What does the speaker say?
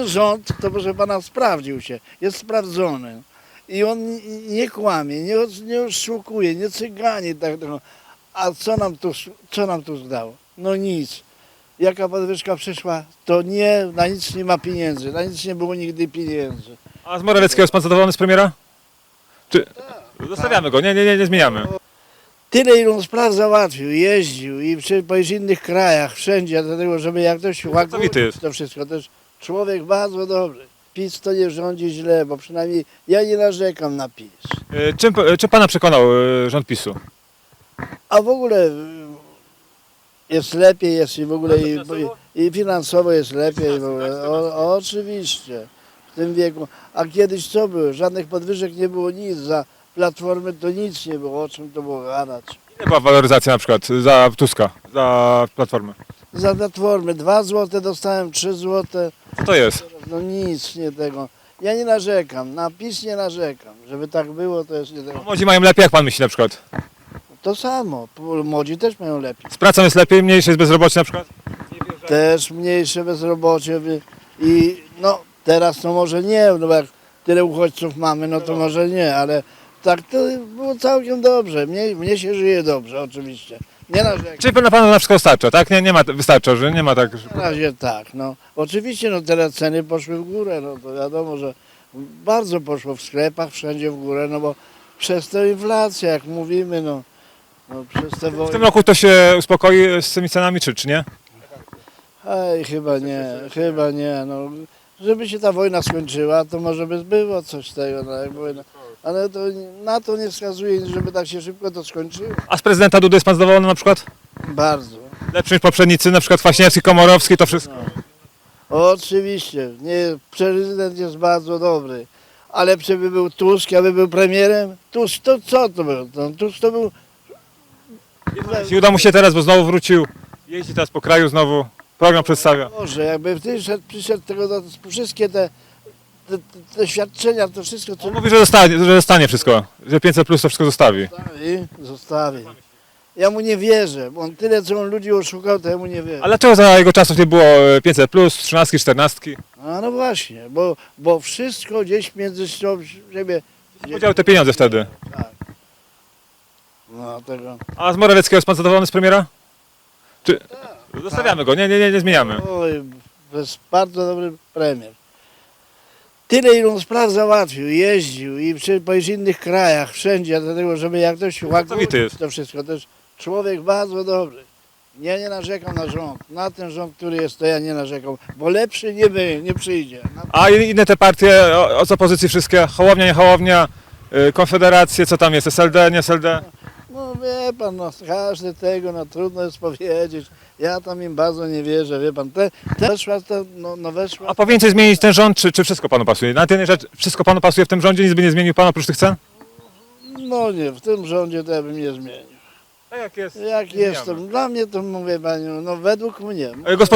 Ten rząd, to proszę pana, sprawdził się, jest sprawdzony. I on nie kłamie, nie, nie oszukuje, nie cyganie tak tego. A co nam tu, co nam tu zdało? No nic. Jaka podwyżka przyszła, to nie, na nic nie ma pieniędzy, na nic nie było nigdy pieniędzy. A z Morawieckiego jest pan zadowolony z premiera? Czy... Zostawiamy go, nie, nie, nie, nie zmieniamy. Tyle, ile on spraw załatwił, jeździł i przy, po innych krajach, wszędzie, dlatego, żeby jak ktoś jest. to wszystko, jest człowiek bardzo dobry. PiS to nie rządzi źle, bo przynajmniej ja nie narzekam na PiS. E, Czym, czy pana przekonał e, rząd PiSu? A w ogóle y, jest lepiej, jest i w ogóle i, finansowo? i finansowo jest lepiej. W ogóle. O, oczywiście, w tym wieku. A kiedyś co było? Żadnych podwyżek nie było nic. Za platformy to nic nie było. O czym to było gadać? Ile była waloryzacja na przykład za Tuska, za Platformę? Za platformy 2 zł dostałem, 3 zł. Co to jest? No nic nie tego. Ja nie narzekam, na PiS nie narzekam. Żeby tak było, to jest nie tego. Młodzi mają lepiej, jak pan myśli na przykład? To samo. Młodzi też mają lepiej. Z pracą jest lepiej, mniejsze jest bezrobocie na przykład? też mniejsze bezrobocie i no teraz to może nie, no bo jak tyle uchodźców mamy, no to może nie, ale tak to było całkiem dobrze. Mnie, mnie się żyje dobrze oczywiście. Nie narzekam. Czyli na panu na wszystko starcza, tak? Nie, nie ma, wystarcza, że nie ma tak... że- Na razie tak, no. Oczywiście no teraz ceny poszły w górę, no to wiadomo, że bardzo poszło w sklepach, wszędzie w górę, no bo przez tę inflację, jak mówimy, no, no przez te W wojny. tym roku to się uspokoi z tymi cenami, czy, czy nie? Ej, chyba nie, chyba nie. No, żeby się ta wojna skończyła, to może by było coś tego, no, jak wojna. Ale to na to nie wskazuje, żeby tak się szybko to skończyło. A z prezydenta Dudy jest pan zadowolony na przykład? Bardzo. Lepszy niż poprzednicy, na przykład Kwaśniewski, Komorowski, to wszystko. Oczywiście, nie, prezydent jest bardzo dobry, ale żeby był Tusk, aby był premierem, Tusk to co to był? To, Tusk to był, I uda mu się teraz, bo znowu wrócił, jeździ teraz po kraju znowu, program przedstawia. Boże, jakby przyszedł, przyszedł tego, wszystkie te, te, te, te świadczenia, to wszystko co On mówi, że zostanie, że zostanie wszystko, że 500 plus to wszystko zostawi. Zostawi, zostawi. Ja mu nie wierzę, bo on tyle, co on ludzi oszukał, to ja mu nie wierzę. Ale dlaczego za jego czasów nie było e, 500 plus, 13, 14? A no właśnie, bo, bo wszystko gdzieś między sobą siebie... Podział te pieniądze wtedy. No tego... A z Morawieckiego jest pan zadowolony z premiera? Czy... Zostawiamy go, nie, nie, nie, nie zmieniamy. Oj, to jest bardzo dobry premier. Tyle, ile on spraw załatwił, jeździł i przy, po innych krajach, wszędzie, dlatego, żeby jak ktoś jest. to wszystko, to jest człowiek bardzo dobry. Ja nie narzekam na rząd. Na ten rząd, który jest, to ja nie narzekam, bo lepszy nie, by, nie przyjdzie. Na A inne te partie o- z opozycji wszystkie, Hołownia, nie Hołownia, y, Konfederacje, co tam jest, SLD, nie SLD? No wie pan, no każdy tego, no trudno jest powiedzieć. Ja tam im bardzo nie wierzę, wie pan. Te, te weszła, to, no, no weszła. A powinien coś zmienić ten rząd, czy, czy wszystko panu pasuje? Na ten rzecz wszystko panu pasuje w tym rządzie, nic by nie zmienił pan oprócz tych cen? No nie, w tym rządzie to ja bym nie zmienił. Tak jak jest. Jak jestem, dla mnie to mówię panią, no według mnie.